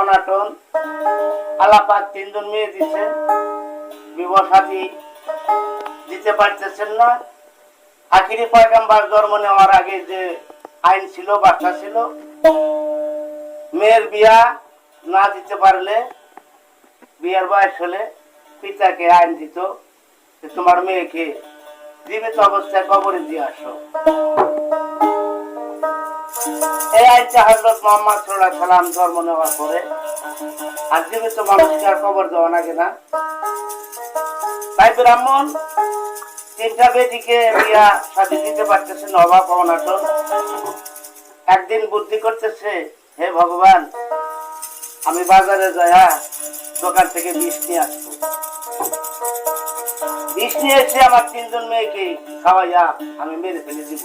অনাটন, আলাপাক তিনজন মেয়ে দিচ্ছেন। বিবাহ সাথী দিতে পারতেছেন না। আখিরি পয়গাম্বার জন্ম নেওয়ার আগে যে আইন ছিল বাচ্চা ছিল, মেয়ের বিয়া না দিতে পারলে, বিয়ের বয়স হলে পিতাকে আইন দিত তোমার মেয়েকে জীবিত অবস্থায় কবরে দিয়ে আসো। মানুষকে আর কবর দেওয়া না। ব্রাহ্মণ বেদিকে দিতে পারতেছে অভাব একদিন বুদ্ধি করতেছে, হে ভগবান, আমি বাজারে যায়া দোকান থেকে বিষ নিয়ে আসব। বিষ এসে আমার তিনজন মেয়েকে খাওয়াইয়া আমি মেরে ফেলে দিব।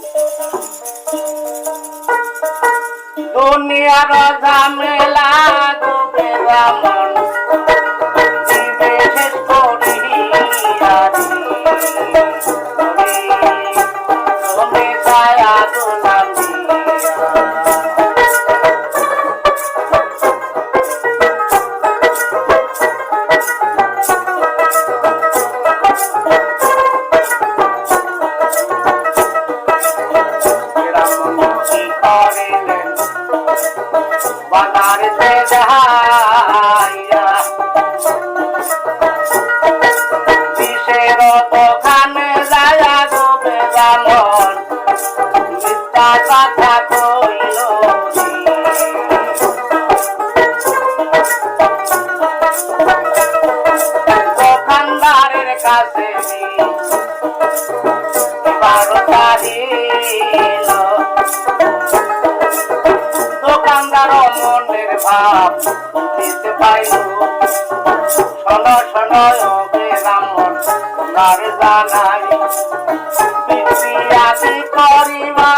দুনিয়ার ঝামেলা রামন মিথ্যা কথা কইল দোকানদারের কাছে বারো তারিখ দোকানদার মনের ভাব দিতে পাইল শোন শোন তার জানাই করিবা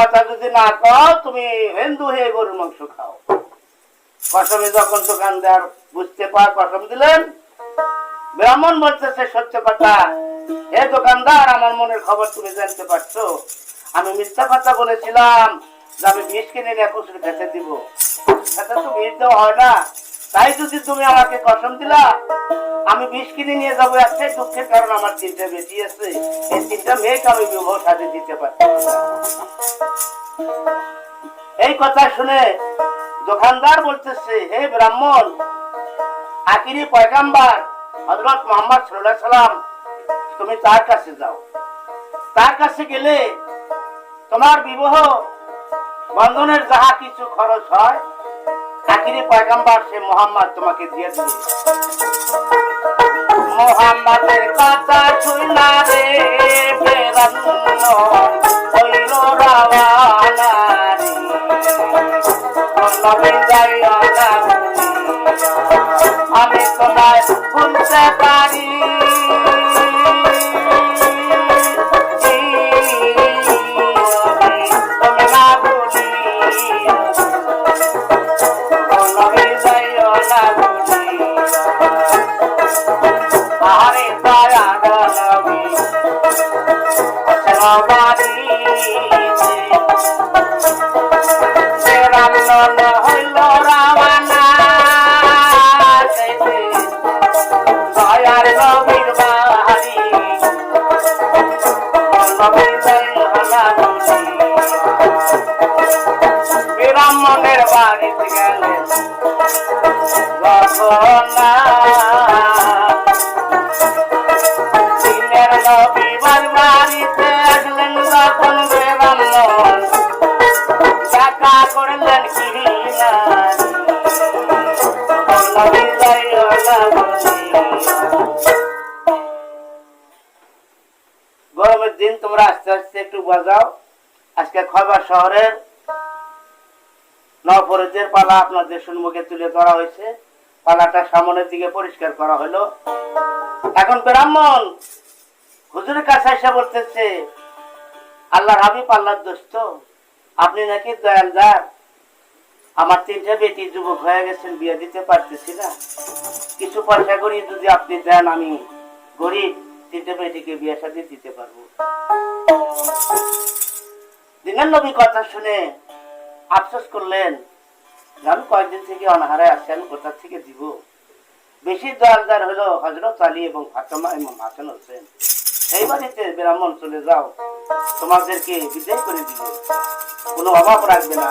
কথা যদি না কও, তুমি হিন্দু হয়ে গরুর মাংস খাও। কসমে যখন দোকানদার বুঝতে পা কসম দিলেন। ব্রাহ্মণ বলতেছে সত্য কথা। হে দোকানদার আমার মনের খবর তুমি জানতে পারছ। আমি মিথ্যা কথা বলেছিলাম যে আমি বিষ কিনে নিয়ে কুসুর খেতে দিব। খেতে তো বিষ দেওয়া হয় না। তাই যদি তুমি আমাকে কসম দিলা, আমি বিষ কিনে নিয়ে যাব একটাই দুঃখের কারণ আমার তিনটা বেশি আছে এই তিনটা মেয়েকে আমি বিবাহ সাথে দিতে পারছি না। এই কথা শুনে দোকানদার বলতেছে, হে ব্রাহ্মণ, আকিরি পয়গাম্বার হজরত মোহাম্মদ সাল্লাহ সাল্লাম, তুমি তার কাছে যাও তার কাছে গেলে তোমার বিবাহ বন্ধনের যাহা কিছু খরচ হয় আখিরি পয়গাম্বার, সে মোহাম্মদ তোমাকে দিয়ে দিবে মোহাম্মদের কথা শুনা রে আমি তোমায় ভুলতে পারি। দিন তোমরা আস্তে আস্তে একটু বাজাও আজকে শহরের পালা আপনাদের তুলে ধরা হয়েছে। পালাটা সামনের দিকে পরিষ্কার করা হলো। এখন ব্রাহ্মণ, হুজুরের কাছে এসে বলতেছে, আল্লাহর হাবিব, আল্লাহর দোস্ত, আপনি নাকি দয়ালদার? আমার তিনটা বেটি যুবক হয়ে গেছেন, বিয়ে দিতে পারতেছি না। কিছু পয়সা করি যদি আপনি দেন, আমি গরিব, তিনটে বেটিকে বিয়ে সাথে দিতে পারব। দিনের নবী কথা শুনে আফসোস করলেন আমি কয়েকদিন থেকে অনাহারে আছি, আমি কোথা থেকে দিব? বেশি দয়ালদার হলো হজরত আলী এবং ফাতেমা এবং হাসান হোসেন। সেই বাড়িতে ব্রাহ্মণ চলে যাও, তোমাদেরকে বিদায় করে দিবে। কোনো অভাব রাখবে না।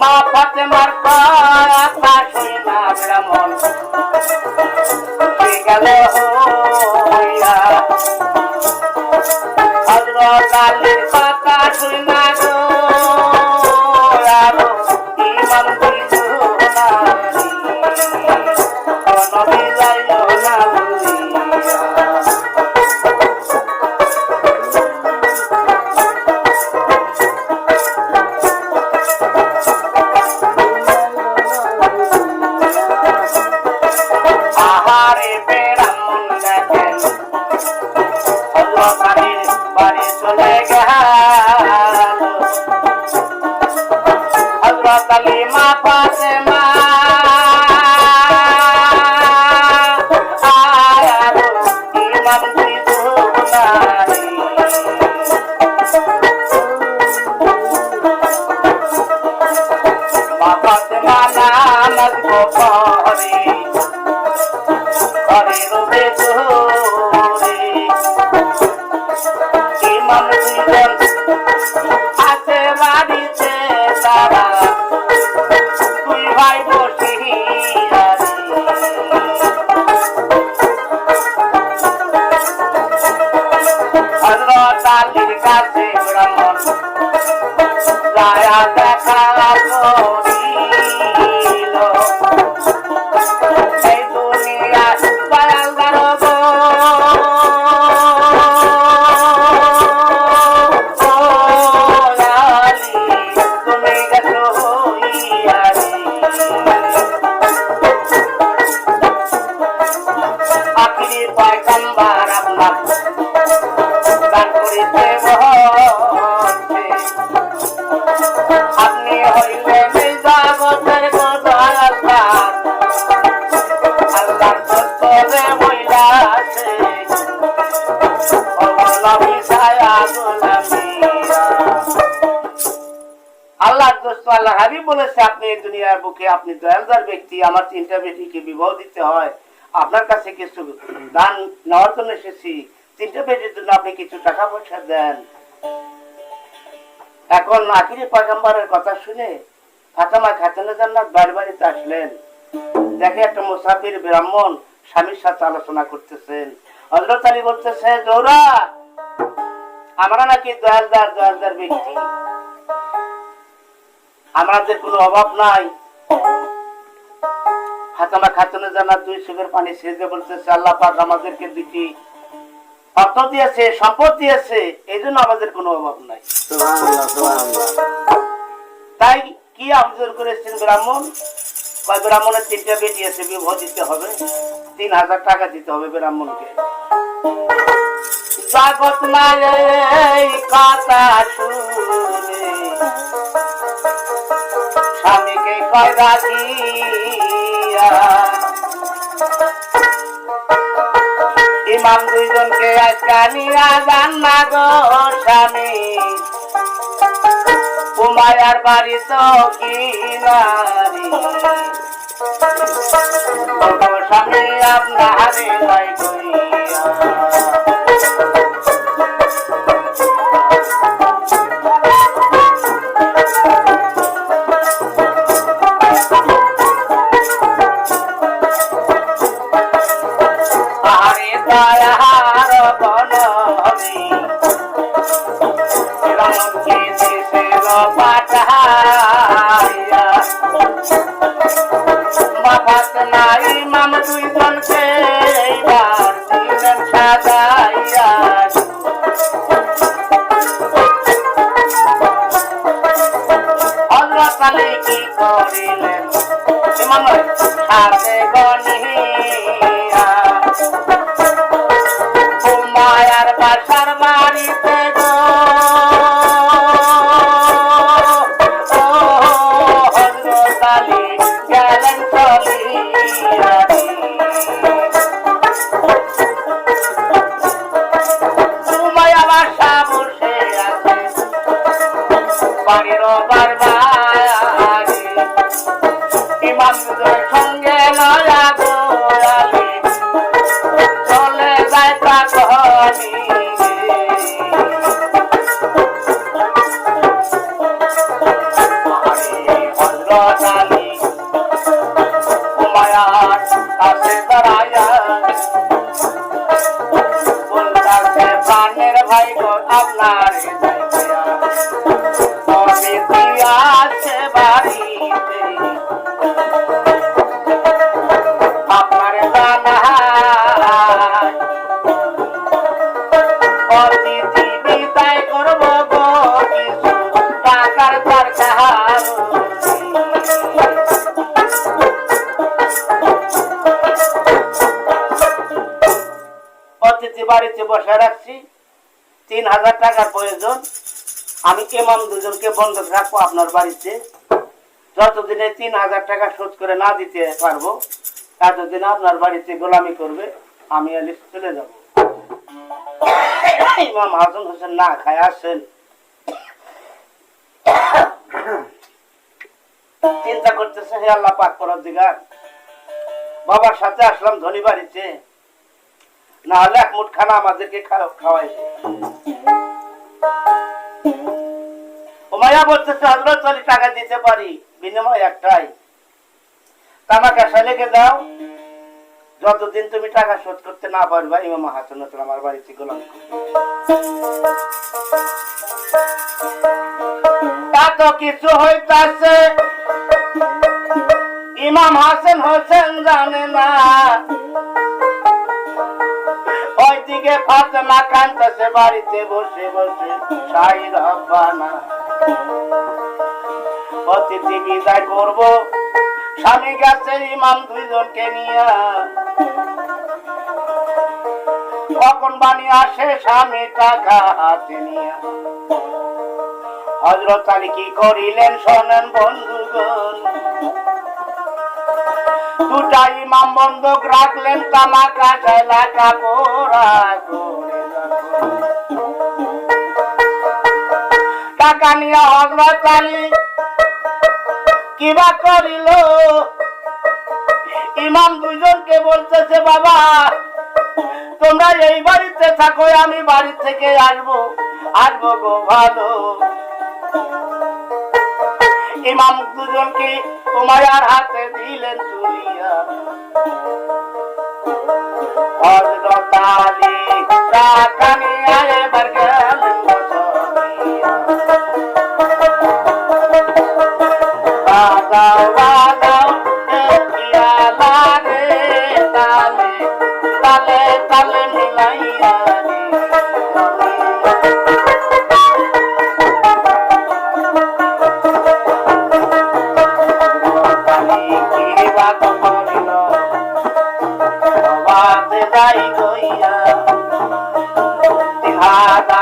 মা ফাতেমার কথা শুই না ব্রাহ্মণ। উঠে গেল কথা বলেছে, আপনি এই দুনিয়ার বুকে, আপনি দয়ালদার ব্যক্তি, আমার তিনটা বেটিকে বিবাহ দিতে হয়, আপনার কাছে কিছু দান নেওয়ার জন্য এসেছি। তিনটা বেটির জন্য আপনি কিছু টাকা পয়সা দেন। এখন আখিরি পয়গম্বরের কথা শুনে ফাতেমা খাতুনে জান্নাত বাড়ি বাড়িতে আসলেন। দেখে একটা মুসাফির ব্রাহ্মণ স্বামীর সাথে আলোচনা করতেছেন। হজরত আলী বলতেছে জৌরা আমরা নাকি দয়ালদার দয়ালদার ব্যক্তি। আমাদের কোনো অভাব নাই। ফাতেমা খাতুনে জান্নাত দুই চোখের পানি সেজে বলতেছে আল্লাহ পাক আমাদেরকে দুটি অর্থ দিয়েছে সম্পদ দিয়েছে এই জন্য আমাদের কোনো অভাব নাই। তাই কি আবেদন করেছেন ব্রাহ্মণ? কয় ব্রাহ্মণের তিনটা বেটি আছে বিবাহ দিতে হবে। তিন হাজার টাকা দিতে হবে ব্রাহ্মণকে। জগৎ মায়ের কথা শুনে স্বামীকে কয় রাখিয়া ইমাম দুইজনকে আজকা নিয়া যান না গো স্বামী। উমায়ার বাড়ি তো কি নারী স্বামী, আপনারে লয় মায়ার বাসার বাড়িতে গো। গো আপনার অতিথি আছে বাড়িতে আপনার জানায় বিদায় করব বাড়িতে বসে রাখছি। তিন হাজার টাকার প্রয়োজন। আমি এমাম দুজনকে বন্ধক রাখব আপনার বাড়িতে? যতদিনে তিন হাজার টাকা শোধ করে না দিতে পারব ততদিন আপনার বাড়িতে গোলামি করবে, আমি আলি চলে যাব। ইমাম হাসান হোসেন না খায়, আসেন। চিন্তা করতেছে, হে আল্লাহ, পাক করার দিগার বাবার সাথে আসলাম ধনী বাড়িতে। না এক মুঠ খানা আমাদেরকে খাও- খাওয়াইছে ওমায়া বলতেছে টাকা দিতে পারি। বিনিময় একটাই। দাও যতদিন তুমি টাকা শোধ করতে না পারবা, ইমাম হোসেন আমার বাড়িতে গোলাম এত কিছু হইতাছে। ইমাম হাসান হোসেন জানে না। ওইদিকে ফাতেমা কানতেছে বাড়িতে বসে বসে শাহি রব্বানা অতিথি বিদায় করব, স্বামী গেছে, ইমাম দুইজনকে নিয়ে। কখন বাণী আসে, স্বামী টাকা হাতে নিয়ে। হজরত আলী কি করিলেন শোনেন বন্ধুগণ? দুটা ইমাম বন্ধক রাখলেন তামাকা ঠেলা কাপড়া টাকা নিয়ে হজরত আলী কিবা করিল? ইমাম দুজনকে বলতেছে, বাবা, তোমরা এই বাড়িতে থাকো, আমি বাড়ি থেকে আসব আসব গো ভালো। ইমাম দুজনকে তোমার হাতে দিলেন চুলিয়া হযরত আলী টাকা আয়ে এবার আল্লাহ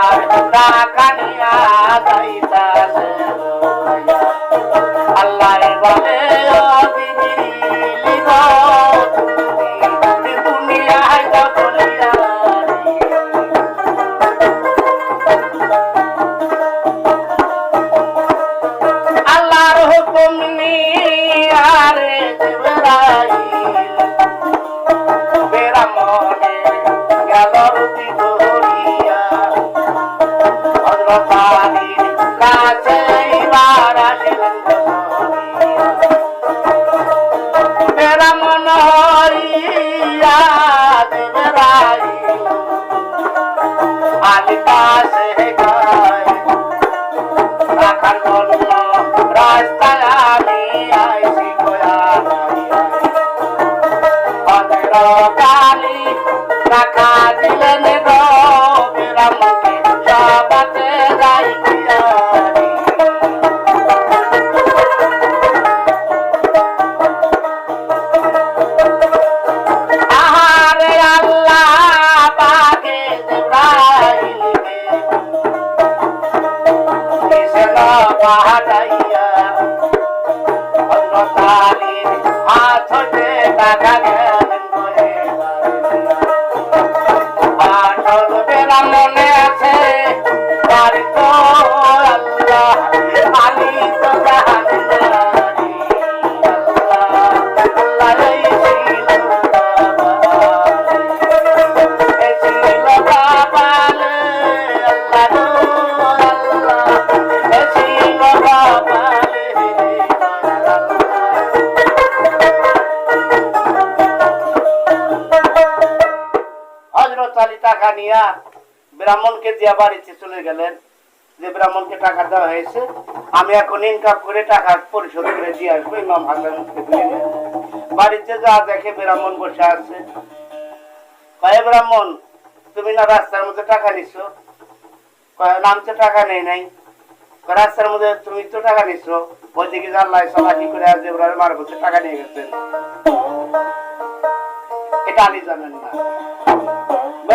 আলী পাশে ব্রাহ্মণকে দিয়া বাড়িতে চলে গেলেন যে ব্রাহ্মণকে টাকা দেওয়া হয়েছে আমি এখন ইনকাম করে টাকা পরিশোধ করে দিয়ে আসব ইমাম হাসান বাড়িতে যা দেখে ব্রাহ্মণ বসে আছে। কয়ে ব্রাহ্মণ তুমি না রাস্তার মধ্যে টাকা নিচ্ছ কয়, না, আমি তো টাকা নেই নাই। রাস্তার মধ্যে তুমি তো টাকা নিচ্ছ ওইদিকে জানলাই চালাকি করে আজ মার বলছে টাকা নিয়ে গেছেন। এটা আলী জানেন না।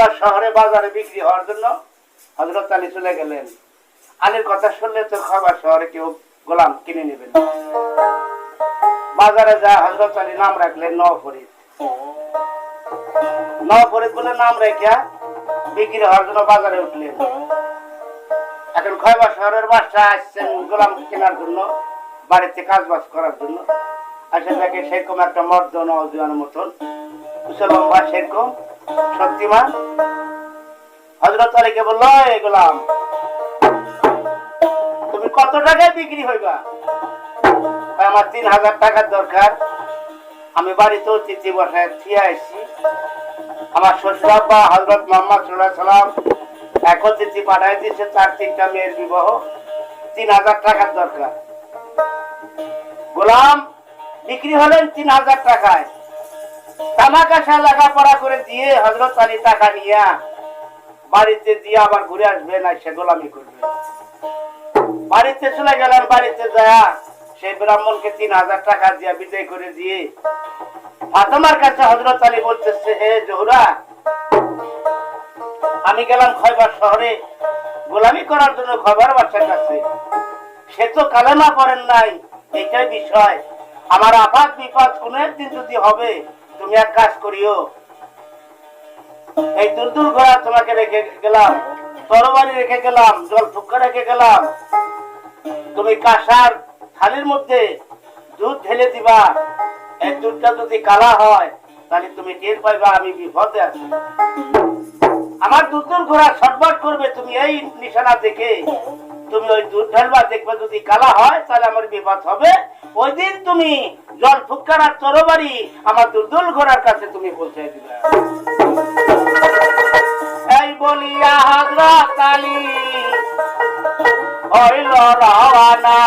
খাইবার শহরে বাজারে বিক্রি হওয়ার জন্য হজরত আলী চলে গেলেন। আলীর কথা শুনলে তো খাবার শহরে কেউ গোলাম কিনে নেবেন বাজারে যা হজরত আলী, নাম রাখলেন নফরিদ নফরিদ বলে নাম বিক্রি হওয়ার জন্য বাজারে উঠলেন। এখন খয়বার শহরের আসছেন গোলাম কেনার জন্য, বাড়িতে কাজ বাজ করার জন্য। আসে দেখে সেরকম একটা মর্দ মতন। সেরকম শক্তিমান। হজরত আলীকে বলল, এই গোলাম, তুমি কত টাকায় বিক্রি হইবা? আমার তিন হাজার টাকার দরকার। আমি বাড়িতে অতিথি বসায় থিয়ে আমার শ্বশুর আব্বা হজরত মোহাম্মদ সাল্লাহ সাল্লাম এক অতিথি পাঠাই দিয়েছে চার তিনটা মেয়ের বিবাহ। তিন হাজার টাকার দরকার। গোলাম, বিক্রি হলেন তিন হাজার টাকায়। লেখাপড়া করে দিয়ে হজরত আলী টাকা বাড়িতে দিয়ে আবার ঘুরে আসবে না করবে। বাড়িতে চলে বাড়িতে সেই ব্রাহ্মণকে তিন হাজার টাকা দিয়ে বিদায় করে দিয়ে ফাতেমার কাছে হজরত আলী বলতেছে, হে আমি গেলাম খয়বার শহরে। গোলামি করার জন্য খয়বার বাচ্চার কাছে। সে তো কালেমা করেন নাই, এটাই বিষয়। আমার আপাত বিপদ কোন একদিন যদি হবে তুমি এক কাজ করিও। এই দূর ঘোড়া তোমাকে রেখে গেলাম, তরবারি রেখে গেলাম, জল ফুকা রেখে গেলাম। তুমি কাঁসার থালির মধ্যে দুধ ঢেলে দিবা। এই দুধটা যদি কালা হয়, তাহলে তুমি টের পাইবা আমি বিপদে আছি। আমার দুধ ঘোড়া সটবাট করবে তুমি এই নিশানা দেখে। তুমি ওই দুধ ঢালবা, দেখবে যদি কালা হয়, তাহলে আমার বিপদ হবে। ওই দিন তুমি জল ফুটকানার চরবাড়ি আমার দুর্দুল ঘোড়ার কাছে তুমি পৌঁছে দিবে। এই বলিয়া হাজরা তালি, হইল রাওয়ানা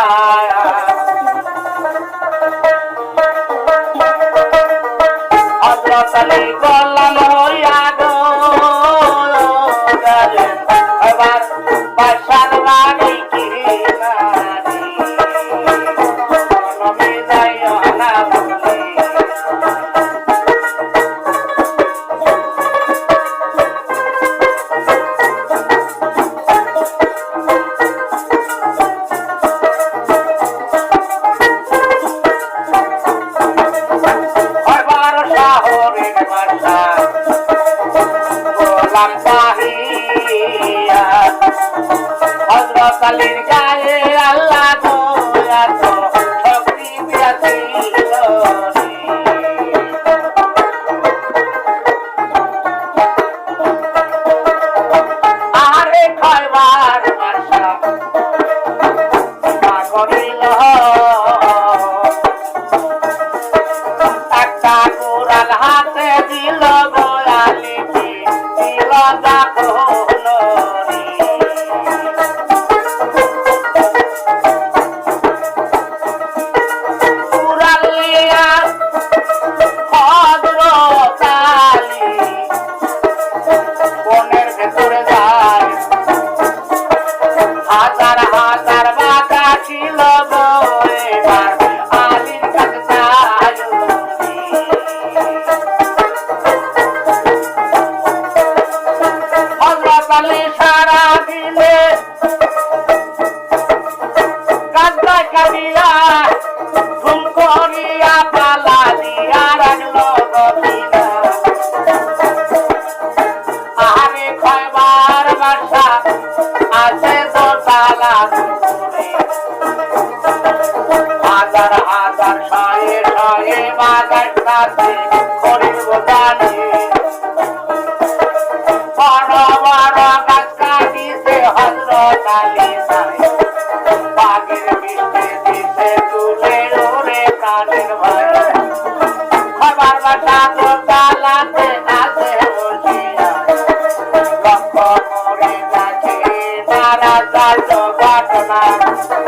na na na na na na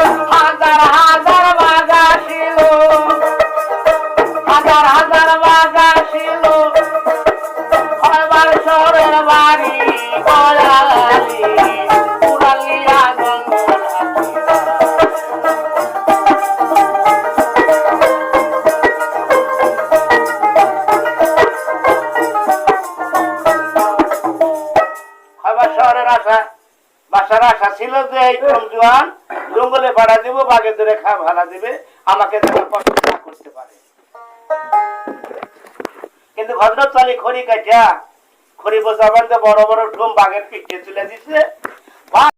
ছিল যে, এই জোয়ান, জঙ্গলে ভাড়া দিব, বাঘে ধরে খা, ভাড়া দিবে, আমাকে করতে পারে। কিন্তু হজরত খড়ি কাটিয়া খড়ি বোঝাবেন বড় বড় ঢুম বাঘের পিঠে তুলে দিছে